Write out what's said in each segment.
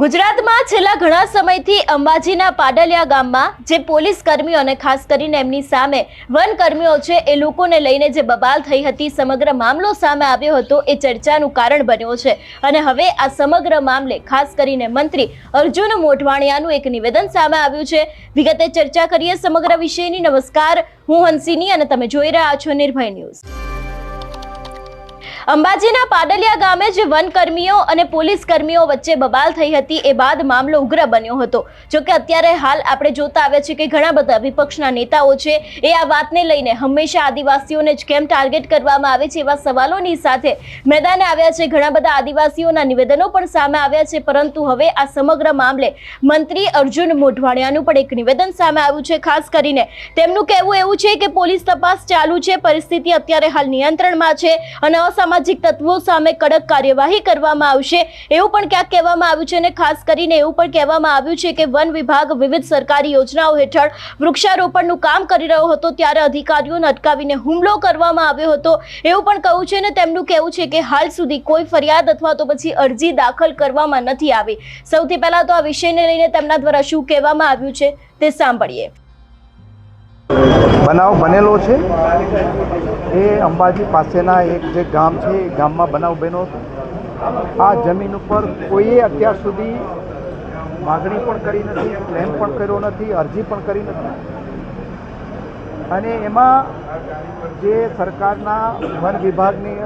ગુજરાતમાં છેલ્લા ઘણા સમયથી અંબાજીના પાડલિયા ગામમાં જે પોલીસ કર્મીઓ અને ખાસ કરીને એમની સામે વન કર્મીઓ છે, એ લોકોને લઈને જે બબાલ થઈ હતી, સમગ્ર મામલો સામે આવ્યો હતો, એ ચર્ચાનું કારણ બન્યો છે. અને હવે આ સમગ્ર મામલે ખાસ કરીને મંત્રી અર્જુન મોઢવાણિયાનું એક નિવેદન સામે આવ્યું છે. વિગતે ચર્ચા કરીએ સમગ્ર વિષયની. નમસ્કાર, હું હંસિની અને તમે જોઈ રહ્યા છો નિર્ભય ન્યૂઝ. અંબાજીના પાડલિયા ગામે જે વનકર્મીઓ અને પોલીસ કર્મીઓ વચ્ચે બબાલ થઈ હતી. એ બાદ મામલો ઉગ્ર બન્યો હતો. જો કે અત્યારે હાલ આપણે જોતા આવ્યા છીએ કે ઘણા બધા વિપક્ષના નેતાઓ છે એ આ વાતને લઈને હંમેશા આદિવાસીઓને જ કેમ ટાર્ગેટ કરવામાં આવે છે એવા સવાલોની સાથે મેદાને આવ્યા છે. ઘણા બધા આદિવાસીઓના નિવેદનો પણ સામે આવ્યા છે. પરંતુ હવે આ સમગ્ર મામલે મંત્રી અર્જુન મોઢવાણિયાનું પણ એક નિવેદન સામે આવ્યું છે. ખાસ કરીને તેમનું કહેવું એવું છે કે પોલીસ તપાસ ચાલુ છે. પરિસ્થિતિ અત્યારે હાલ નિયંત્રણમાં છે અને અસામાજિક તત્વો સામે કડક કાર્યવાહી કરવામાં આવશે. એવું પણ ક્યાંક કહેવામાં આવ્યું છે અને ખાસ કરીને એવું પણ કહેવામાં આવ્યું છે કે વન વિભાગ વિવિધ સરકારી યોજનાઓ હેઠળ વૃક્ષારોપણનું કામ કરી રહ્યો હતો ત્યારે અધિકારીઓને અટકાવીને હુમલો કરવામાં આવ્યો હતો. એવું પણ કહ્યું છે અને તેમનું કહેવું છે કે હાલ સુધી કોઈ ફરિયાદ અથવા તો પછી અરજી દાખલ કરવામાં નથી આવી. સૌથી પહેલાં તો આ વિષયને લઈને તેમના દ્વારા શું કહેવામાં આવ્યું છે તે સાંભળીએ. બનાવ બનેલો છે. એ અંબાજી પાસેના એક જે ગામ છે, એ ગામમાં બનાવ બન્યો આ જમીન ઉપર કોઈએ અત્યાર સુધી માગણી પણ કરી નથી ક્લેમ પણ કર્યો નથી, અરજી પણ કરી નથી. અને એમાં જે સરકારના વન વિભાગની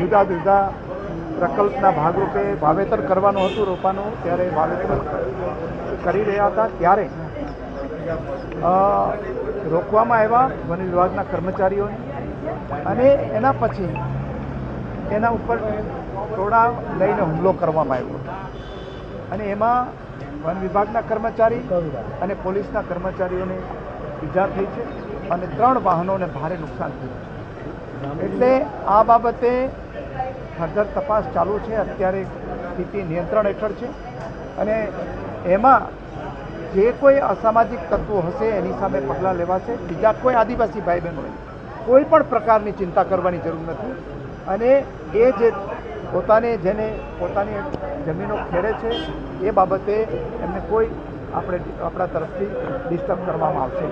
જુદા જુદા પ્રકલ્પના ભાગરૂપે વાવેતર કરવાનું હતું, રોપાનું, ત્યારે વાવેતર કરી રહ્યા હતા. ત્યારે રોકવામાં આવ્યા વન વિભાગના કર્મચારીઓને અને એના પછી એના ઉપર ટોળા લઈને હુમલો કરવામાં આવ્યો. અને એમાં વન વિભાગના કર્મચારી અને પોલીસના કર્મચારીઓને ઈજા થઈ છે અને ત્રણ વાહનોને ભારે નુકસાન થયું એટલે આ બાબતે ફર્ધર તપાસ ચાલુ છે. અત્યારે સ્થિતિ નિયંત્રણ હેઠળ છે. અને એમાં જે કોઈ અસામાજિક તત્વો હશે એની સામે પગલાં લેવાશે. બીજા કોઈ આદિવાસી ભાઈ બહેનોએ કોઈ પણ પ્રકારની ચિંતા કરવાની જરૂર નથી. અને એ જે પોતાને જેને પોતાની જમીનો ખેડે છે એ બાબતે એમને કોઈ આપણે આપણા તરફથી ડિસ્ટર્બ કરવામાં આવશે.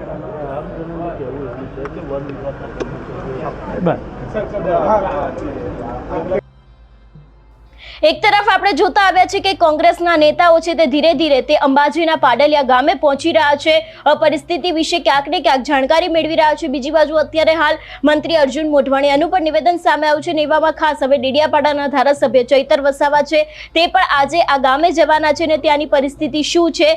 એક તરફ આપણે જોતા આવ્યા છે કે કોંગ્રેસના નેતાઓ છે તે ધીરે ધીરે તે અંબાજીના પાડલિયા ગામે પહોંચી રહ્યા છે. પરિસ્થિતિ વિશે ક્યાંક ને ક્યાંક જાણકારી મેળવી રહ્યા છે. બીજી બાજુ અત્યારે હાલ મંત્રી અર્જુન મોઢવાણિયાનું પણ નિવેદન સામે આવ્યું છે ને એવામાં ખાસ હવે ડેડિયાપાડાના ધારાસભ્ય ચૈતર વસાવા છે. તે પણ આજે આ ગામે જવાના છે ને ત્યાંની પરિસ્થિતિ શું છે?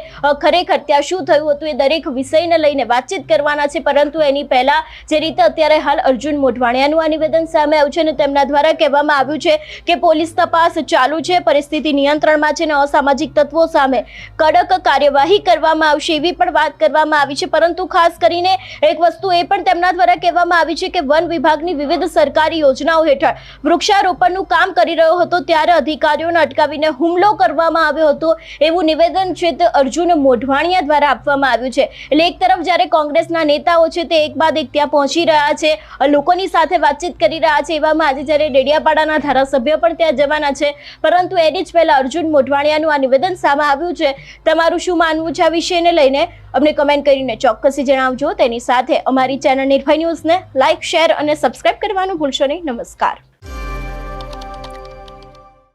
ખરેખર ત્યાં શું થયું હતું એ દરેક વિષયને લઈને વાતચીત કરવાના છે. પરંતુ એની પહેલા જે રીતે અત્યારે હાલ અર્જુન મોઢવાણિયાનું આ નિવેદન સામે આવ્યું છે ને તેમના દ્વારા કહેવામાં આવ્યું છે કે પોલીસ તપાસ ચાલુ છે. પરિસ્થિતિ નિયંત્રણમાં છે અને અસામાજિક તત્વો સામે કડક કાર્યવાહી કરવામાં આવશે એવી પણ વાત કરવામાં આવી છે. પરંતુ ખાસ કરીને એક વસ્તુ એ પણ તેમના દ્વારા કહેવામાં આવી છે કે વન વિભાગની વિવિધ સરકારી યોજનાઓ હેઠળ વૃક્ષારોપણનું કામ કરી રહ્યો હતો. ત્યારે અધિકારીઓને અટકાવીને હુમલો કરવામાં આવ્યો હતો એવું નિવેદન છે તે અર્જુન મોઢવાણિયા દ્વારા આપવામાં આવ્યું છે. એટલે એક તરફ જ્યારે કોંગ્રેસના નેતાઓ છે તે એક બાદ એક ત્યાં પહોંચી રહ્યા છે, લોકોની સાથે વાતચીત કરી રહ્યા છે. એવામાં આજે જ્યારે ડેડિયાપાડાના ધારાસભ્ય પણ ત્યાં જવાના છે પરંતુ એની જ પહેલા અર્જુન મોઢવાણિયાનું આ નિવેદન સામે આવ્યું છે. તમારું શું માનવું છે આ વિષયને લઈને? અમને કમેન્ટ કરીને ચોક્કસી જણાવજો. તેની સાથે અમારી ચેનલ નિર્ભય ન્યૂઝને લાઇક શેર અને સબસ્ક્રાઇબ કરવાનું ભૂલશો નહીં. નમસ્કાર.